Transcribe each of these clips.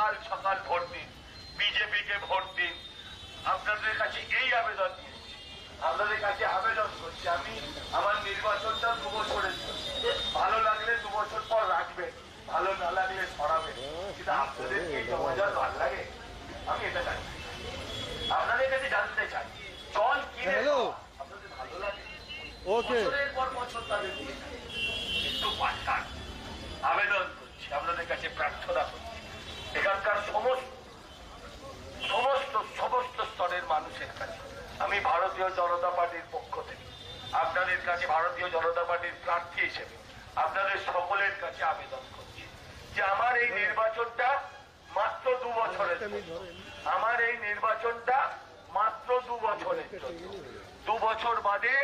সকাল সকাল ভোট দিন। বিজেপিকে ভোট দিন। আপনাদের কাছে এই আবেদন নিয়েছি। আপনাদের কাছে আবেদন করছি। আমি আমার নির্বাচনটা দু বছরের। ভালো লাগলে দু বছর পর রাখবেন। ভালো না লাগলে সরাবেন। কিন্তু আপনাদের এই জমাজার ভালো লাগে আমি এটা জানি। আপনাদের কাছে জানতে চাই জল কিনে আপনাদের ভালো লাগে? বছরের পর বছর তাদের কিন্তু আবেদন করছি। আপনাদের কাছে প্রার্থনা করছি। এখানকার সমস্ত সমস্ত সমস্ত স্তরের মানুষের কাছে আমি ভারতীয় জনতা পার্টির পক্ষ থেকে আপনাদের কাছে ভারতীয় জনতা পার্টির প্রার্থী হিসেবে আপনাদের সকলের কাছে আবেদন করছি যে আমার এই নির্বাচনটা মাত্র দু বছরের আমার এই নির্বাচনটা মাত্র দু বছরের দু বছর বাদে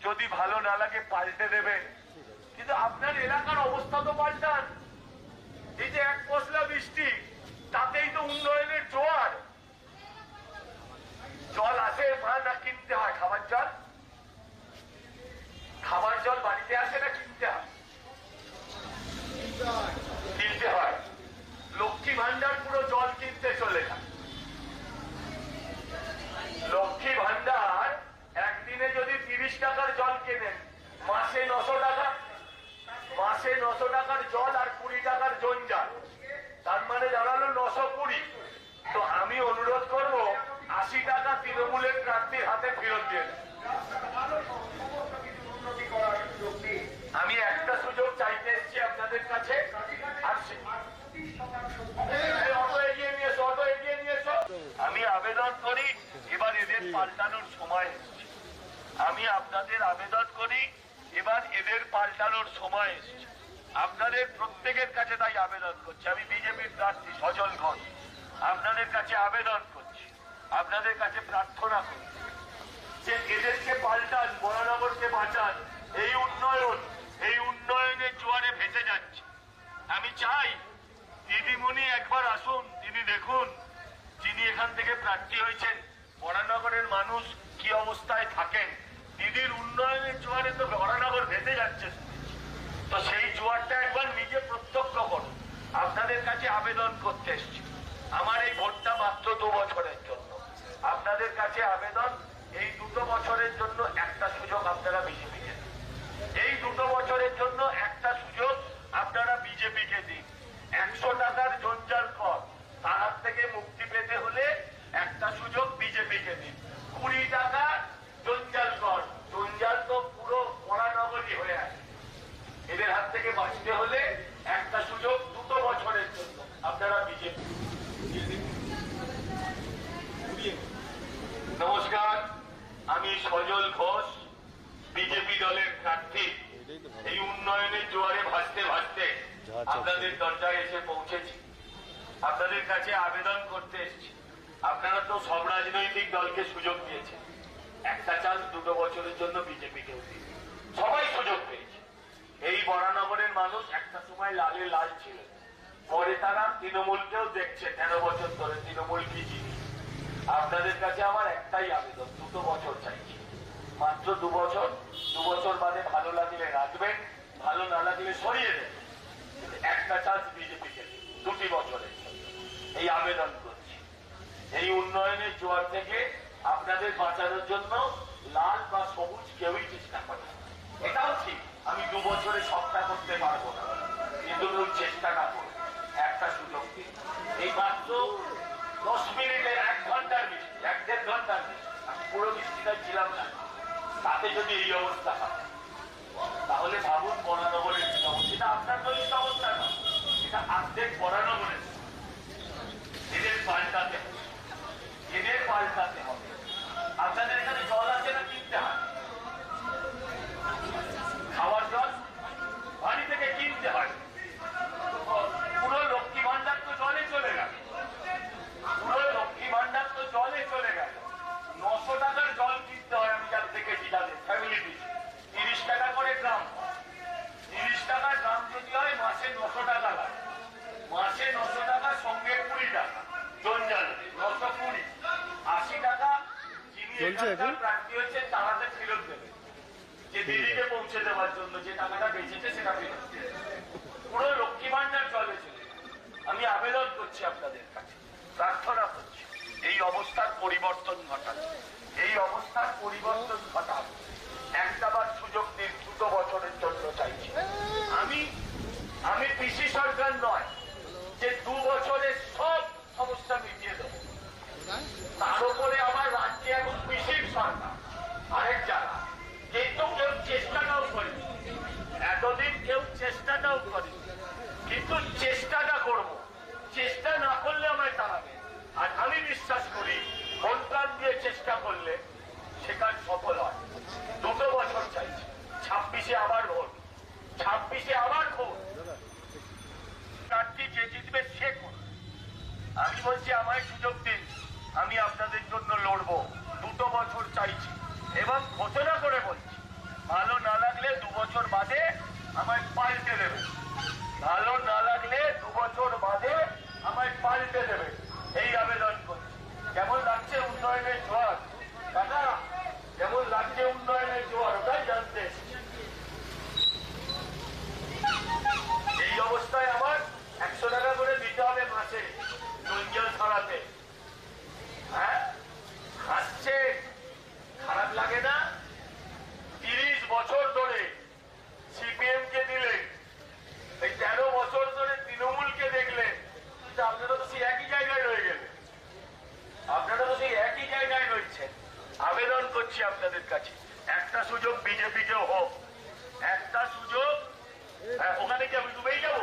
যদি ভালো না লাগে পাল্টে দেবেন কিন্তু আপনার এলাকার অবস্থা তো পাল্টান। এই যে এক পশলা বৃষ্টি, তাতেই তো উন্নয়নের জোয়ার। জল আসে না কিনতে হয়, খাবার জল? খাবার জল বাড়িতে আসে না কিনতে হয়? কিনতে হয়। লক্ষ্মী ভান্ডার পুরো জল কিনতে চলে যায় লক্ষ্মী ভান্ডার একদিনে যদি তিরিশ টাকার জল কেনেন মাসে নশো টাকা মাসে নশো টাকার জল আর কুড়ি টাকার জঞ্জাল তার মানে দাঁড়াল নশো কুড়ি তো আমি অনুরোধ করব আশি টাকা তৃণমূলের প্রার্থীর হাতে ফেরত দিয়ে দেন। আমি একটা সুযোগ চাইতে এসেছি আপনাদের কাছে আর সে- এই অটো এগিয়ে নিয়ে এসো, অটো এগিয়ে নিয়ে এসো। আমি আবেদন করি এবার এদের পাল্টানোর সময়। এসেছে আমি আপনাদের আবেদন করি, এবার এদের পাল্টানোর সময় এসেছে। আপনাদের প্রত্যেকের কাছে তাই আবেদন করছি। আমি বিজেপির প্রার্থী সজল ঘোষ। আপনাদের কাছে আবেদন করছি। আপনাদের কাছে প্রার্থনা করছি যে এদেরকে পাল্টান বরানগরকে বাঁচান। এই উন্নয়ন, এই উন্নয়নের জোয়ারে ভেসে যাচ্ছে। আমি চাই দিদিমণি একবার আসুন তিনি দেখুন, যিনি এখান থেকে প্রার্থী হয়েছেন বরানগরের মানুষ কি অবস্থায় থাকেন? দিদির উন্নয়নের জোয়ারে তো বরানগর ভেসে যাচ্ছে। তো সেই জোয়ারটা একবার নিজে প্রত্যক্ষ করুন। আপনাদের কাছে আবেদন করতে এসছি। আমার এই ভোটটা মাত্র দু বছরের জন্য। আপনাদের কাছে আবেদন এই দুটো বছরের জন্য একটা সুযোগ আপনারা বিজেপিকে দিন এই দুটো বছরের জন্য একটা সুযোগ আপনারা বিজেপিকে দিন একশো টাকার জঞ্জাল কর তার হাত থেকে মুক্তি পেতে হলে একটা সুযোগ বিজেপিকে দিন কুড়ি টাকা জঞ্জাল কর জঞ্জাল তো পুরো মরানগরী হয়ে আছে এদের হাত থেকে বাঁচতে হলে একটা সুযোগ দুটো বছরের জন্য আপনারা বিজেপি নমস্কার আমি সজল ঘোষ বিজেপি দলের প্রার্থী এই উন্নয়নের জোয়ারে ভাসতে ভাসতে আপনাদের দরজায় এসে পৌঁছেছি আপনাদের কাছে আবেদন করতে এসেছি আপনারা তো সব রাজনৈতিক দলকে সুযোগ দিয়েছেন একটা চান্স দুটো বছরের জন্য বিজেপিকে দিন সবাই সুযোগ পেয়েছে। এই বরানগরের মানুষ একটা সময় লালে লাল ছিল। পরে তারা তৃণমূলকেও দেখছে, তেরো বছর ধরে তৃণমূল কি জিনিস? আপনাদের কাছে আমার একটাই আবেদন, দুটো বছর চাইছি। মাত্র দু বছর দু বছর বাদে ভালো লাগলে রাখবেন, ভালো না লাগলে সরিয়ে দেবেন। একটা চান্স বিজেপিকে দুটি বছরের এই আবেদন করছি। এই উন্নয়নের জোয়ার থেকে বাঁচানোর জন্য লাল বা সবুজ কেউই চেষ্টা করে এটাও ঠিক, আমি দু বছরে সবটা করতে পারব না। কিন্তু ওই চেষ্টাটা করব একটা সুযোগ দিন এই মাত্র দশ মিনিটে এক ঘণ্টার বৃষ্টি এক দেড় ঘণ্টার বৃষ্টি আমি পুরো বৃষ্টিটা ছিলাম না। তাতে যদি এই অবস্থা হয়, তাহলে ভাবুন বরানগরের কি অবস্থা? এটা আপনার দলিত অবস্থা না। এটা অর্ধেক বরানগরের এদের পাল্টাতে এদের পাল্টাতে হবে আপনাদের এখানে জল আছে না কিনতে হয় খাওয়ার জল বাড়ি থেকে কিনতে হয় পুরো লক্ষ্মী ভান্ডার তো জলে চলে গেল পুরো লক্ষ্মী ভান্ডার তো জলে চলে গেল নশো টাকার জল কিনতে হয় আমি যার দেখেছি যাদের ফ্যামিলি তিরিশ টাকা করে গ্রাম তিরিশ টাকা গ্রাম যদি হয় মাসে নশো টাকা লাগে মাসে নশো টাকা সঙ্গে কুড়ি টাকা জঞ্জাল নশো কুড়ি আশি টাকা যিনি চলছে এখন? প্রার্থী হয়েছে তারাতে ফেরত দেবে। যে দিদিকে পৌঁছে দেওয়ার জন্য যে টাকাটা বেঁচেছে সেটা ফেরত পুরো লক্ষ্মী ভান্ডার চলে আমি আবেদন করছি আপনাদের কাছে প্রার্থনা করছি এই অবস্থার পরিবর্তন ঘটান। এই অবস্থার পরিবর্তন ঘটান। একটাবার সুযোগ দিন দুটো বছরের জন্য চাইছি। আমি আমি পিসি সরকার নয় যে দু বছরের সব সমস্যা মিটিয়ে দেবো। তার উপরে আমার ছাব্বিশে আবার ভোট, ছাব্বিশে আবার ভোট। প্রার্থী যে জিতবে সে আমি বলছি, আমায় সুযোগ দিন, আমি আপনাদের জন্য লড়বো, দুটো বছর চাইছি এবং ঘোষণা করে বলছি, ভালো না লাগলে দু বছর বাদে আমায় পাল্টে দেবে। ভালো না লাগলে দু বছর বাদে আমায় পাল্টে দেবে এই আবেদন করছি কেমন লাগছে উন্নয়নের জোয়ার কাকা কেমন লাগছে উন্নয়নের জোয়ার ওটাই জানতে এসেছি। এই অবস্থায় আমার একশো টাকা করে দিতে হবে মাসে জঞ্জাল ছড়াতে হ্যাঁ হাসছে খারাপ লাগে না তিরিশ বছর ধরে সিপিএম কে দিলেন এই তেরো বছর ধরে তৃণমূলকে দেখলেন কিন্তু আপনারা তো সেই একই জায়গায় রয়ে গেলেন আপনারা তো সেই একই জায়গায় রয়েছেন করছি আপনাদের কাছে। একটা সুযোগ বিজেপিকেও হোক একটা সুযোগ হ্যাঁ, ওখানে কি আমি ডুবেই যাব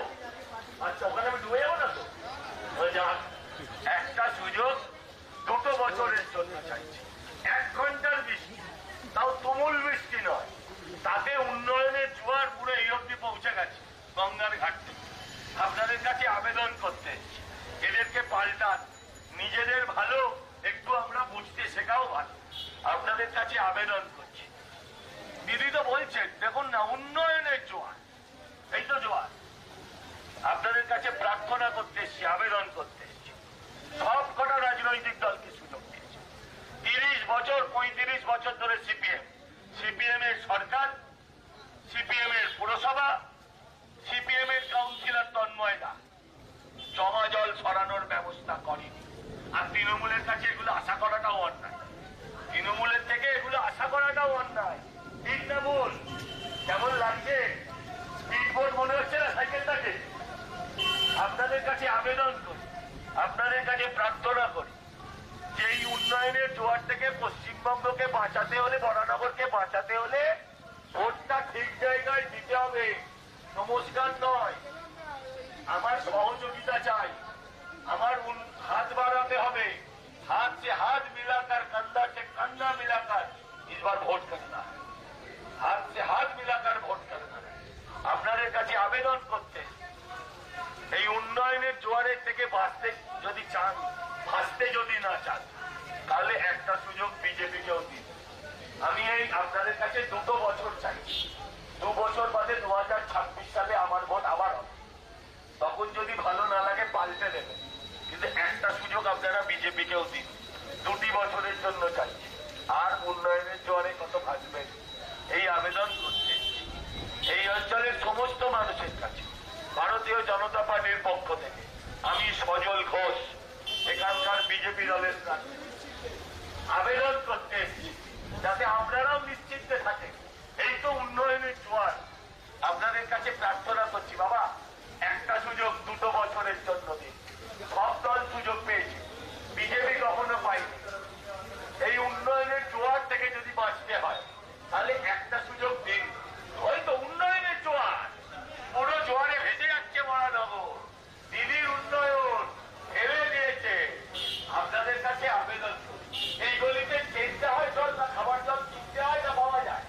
আচ্ছা ওখানে আমি ডুবে যাব না তো ও যাক, একটা সুযোগ দুটো বছরের জন্য চাইছি এক ঘণ্টার বৃষ্টি তাও তুমুল বৃষ্টি নয় তাতে উন্নয়নের জোয়ার পুরো এই অব্দি পৌঁছে গেছে গঙ্গার ঘাট থেকে। আপনাদের কাছে আবেদন করতে এসেছি। এদেরকে পাল্টান নিজেদের ভালো একটু আমরা বুঝতে শেখাও ভালো আপনাদের কাছে আবেদন করছি দিদি তো বলছেন দেখুন না উন্নয়নের জোয়ার। এই তো জোয়ার। আপনাদের কাছে প্রার্থনা করতে এসছি, আবেদন করতে এসছি। সব কটা রাজনৈতিক দলকে সুযোগ দিয়েছে তিরিশ বছর, পঁয়ত্রিশ বছর ধরে সিপিএম। সিপিএম এর সরকার, সিপিএম এর পুরসভা, সিপিএম এর কাউন্সিলর তন্ময় দা। জমা জল সরানোর ব্যবস্থা করেনি। আর তৃণমূলের কাছে এগুলো আশা করাটাও অন্যায়। তৃণমূলের থেকে এগুলো আশা করাটাও অন্যায়। ঠিক না বল কেমন লাগছে? বোর্ড মনে হচ্ছে না সাইকেলটাকে? আপনাদের কাছে আবেদন করি, আপনাদের কাছে প্রার্থনা করি, যে এই উন্নয়নের জোয়ার থেকে পশ্চিমবঙ্গকে বাঁচাতে হলে বরানগরকে বাঁচাতে হলে ভোটটা ঠিক জায়গায় দিতে হবে। নমস্কার নয়, আমার সহযোগিতা চাই, আমার হাত বাড়াতে হবে। হাত সে হাত মিলাকার, কান্দা সে কান্দা মিলাকার, এবার ভোট কান্দা করতে। এই উন্নয়নের জোয়ারের থেকে বাঁচতে যদি চান ভাসতে যদি না চান, তাহলে একটা সুযোগ বিজেপিকেও দিন। আমি এই আপনাদের কাছে দুটো বছর চাই। দু বছর বাদে দু হাজার ছাব্বিশ সালে আমার ভোট আবার হবে। তখন যদি ভালো না লাগে, পাল্টে দেবে। কিন্তু একটা সুযোগ আপনারা বিজেপিকেও দিন। দুটি বছরের জন্য চাইছি। আর উন্নয়নের জোয়ারে কত ভাসবেন এই আবেদন করতে এই অঞ্চলের সমস্ত মানুষের কাছে, ভারতীয় জনতা পার্টির পক্ষ থেকে আমি সজল ঘোষ, এখানকার বিজেপি দলের আবেদন করতে এসেছি যাতে আপনারাও নিশ্চিন্তে থাকেন এই তো উন্নয়নের জোয়ার আপনাদের কাছে প্রার্থনা করছি বাবা একটা সুযোগ দুটো বছরের জন্য দিন সব দল সুযোগ পেয়েছে বিজেপি কখনো পায়নি এই উন্নয়নের জোয়ার থেকে যদি বাঁচতে হয় তাহলে একটা সুযোগ দিন হয়তো উন্নয়নের জোয়ার পুরো জোয়ারে ভেসে যাচ্ছে মহানগর দিদির উন্নয়ন ফেলে দিয়েছে আপনাদের কাছে আবেদন করি। এই গলিতে কিনতে হয় জল না খাবার জল কিনতে হয় না পাওয়া যায়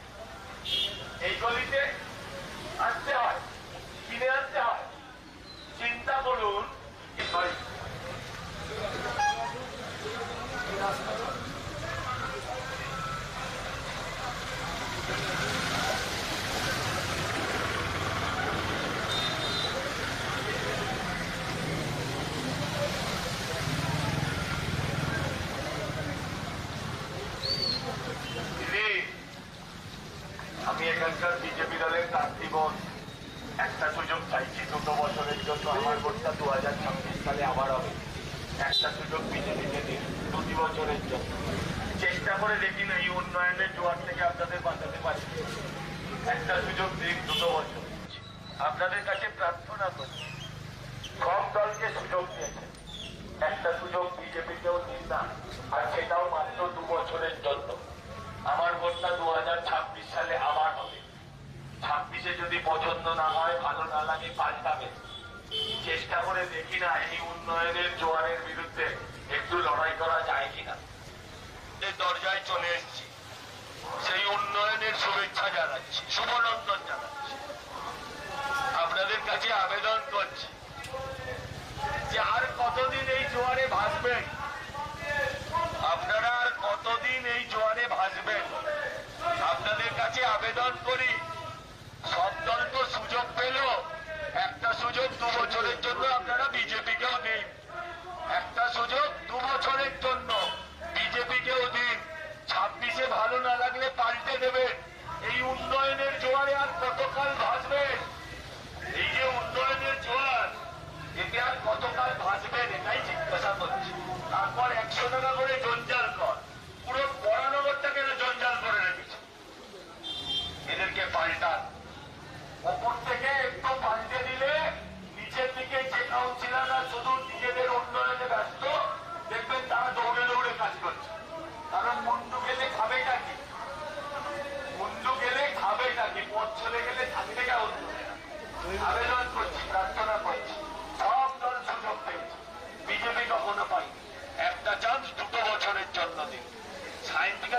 এই গলিতে আসতে হয় কিনে আনতে হয় চিন্তা করুন সরি দিদি আমি এখানকার বিজেপি দলের প্রার্থী একটা সুযোগ চাইছি দুটো বছরের জন্য আমার ভোটটা দু হাজার ছাব্বিশ সালে আবার হবে। একটা সুযোগ বিজেপিকে দিন প্রতি বছরের জন্য। চেষ্টা করে দেখি না, এই উন্নয়নের জোয়ার থেকে আপনাদের বাঁচাতে পারি। একটা সুযোগ দিন, দুটো বছর। আপনাদের কাছে প্রার্থনা করছি সব দলকে সুযোগ দিয়েছে একটা সুযোগ বিজেপিকেও দিন না, আর সেটাও মাত্র দু বছরের জন্য। আমার ভোটটা দু হাজার ছাব্বিশ সালে আবার হবে। ছাব্বিশে যদি পছন্দ না হয়, ভালো না লাগে, পাল্টাবে। চেষ্টা করে দেখি না এই উন্নয়নের জোয়ারের বিরুদ্ধে একটু লড়াই করা যায় কিনা। দরজায় চলে এসেছি। সেই উন্নয়নের শুভেচ্ছা জানাচ্ছি, শুভনন্দন জানাচ্ছি। আপনাদের কাছে আবেদন করছি যে আর কতদিন এই জোয়ারে ভাসবেন? আপনারা আর কতদিন এই জোয়ারে ভাসবেন? আপনাদের কাছে আবেদন করি। সব দল তো সুযোগ পেল। একটা সুযোগ দু বছরের জন্য আপনারা বিজেপিকেও দিন। একটা সুযোগ দু বছরের জন্য বিজেপিকেও দিন। ছাব্বিশে ভালো না লাগলে পাল্টে দেবেন। এই উন্নয়নের জোয়ারে আর কতকাল ভাসবেন এই যে উন্নয়নের জোয়ার, এতে আর কতকাল ভাসবেন এটাই জিজ্ঞাসা করছি। তারপর একশো টাকা করে জঞ্জাল কর পুরো বরানগরটাকে জঞ্জাল করে রেখেছে এদেরকে পাল্টান ওপর থেকে একটু পাল্টে দিলে নিচের দিকে যে কাউন্সিলাররা শুধু নিজেদের উন্নয়নে ব্যস্ত দেখবেন তারা দৌড়ে দৌড়ে কাজ করছে কারণ মুন্ডু গেলে খাবেটা কি মুন্ডু গেলে খাবেটা কি পথ চলে গেলে থাকবে কেমন আবেদন করছি প্রার্থনা করছি সব দল সুযোগ পেয়েছে বিজেপি কখনো পাই একটা চান্স দুটো বছরের জন্য দিন সায়ন্তিকা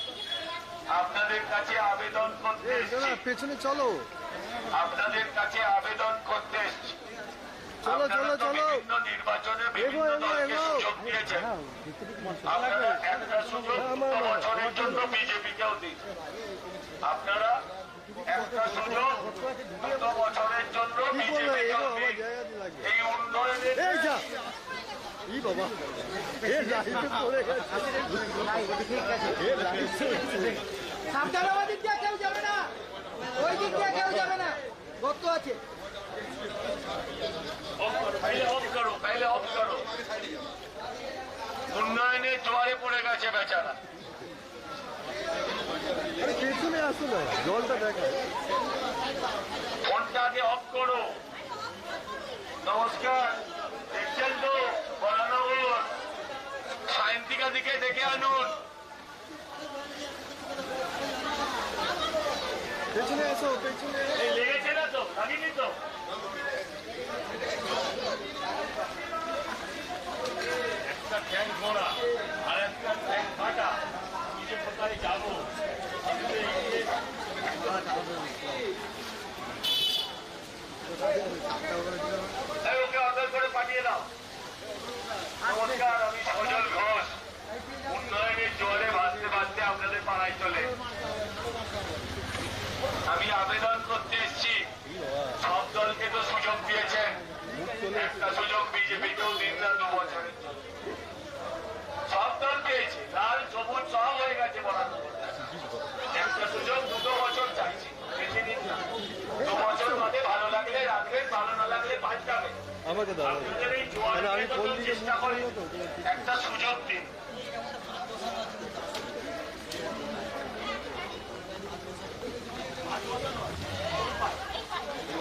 আপনাদের কাছে আবেদন করতে এসেছি। পেছনে চলো। আপনাদের কাছে আবেদন করতে এসেছি। চলো, চলো, চলো। নির্বাচনে বিভিন্ন এগো, এগো, দলকে সুযোগ দিয়েছেন। আপনারা একটা সুযোগ বছরের জন্য বিজেপিকেও দিন। আপনারা একটা সুযোগ বছরের জন্য বিজেপিকেও এগো আমার দিন জায়গা দিয়ে লাগে এই উন্নয়নের ই বাবা। এ লাইটে পড়ে গেছে। এ লাইটে সাবধান আমার দিয়ে কেউ যাবে না। ওই দিক দিয়ে কেউ যাবে না। গর্ত আছে। অফ করো, পহলে অফ করো পহলে অফ করো। উন্নয়নের জোয়ারে পড়ে গেছে বেচারা। পেছনে আসো না জলটা দেখা। ফোনটা আগে অফ করো। নমস্কার দেখছেন তো বরানগর সায়ন্তিকা দিকে ডেকে আনুন। পেছনে আসো পেছনে লেগেছে না তো? লাগিনি তো? একটা ঠ্যাং ঘোড়া আর একটা ঠ্যাং ফাটা। কি কোথায় যাব? ওকে অর্ডার করে পাঠিয়ে দাও। নমস্কার আমি জোয়ারে ভাসতে ভাসতে আপনাদের পাড়ায় চলে। আমি আবেদন করতে এসেছি। সব দলকে তো সুযোগ দিয়েছেন। একটা সুযোগ বিজেপিকেও দিন না দু বছরের সব দল পেয়েছে। লাল সবুজ সব হয়ে গেছে বরাদ্দ একটা সুযোগ দুটো বছর চাইছি। বেশি দিন না। দু বছর বাদে ভালো লাগলে রাখবেন ভালো না লাগলে পাল্টাবেন আমাকে দাও। মানে আমি চেষ্টা করি একটা সুযোগ দিন।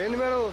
ఏంటి మేడం?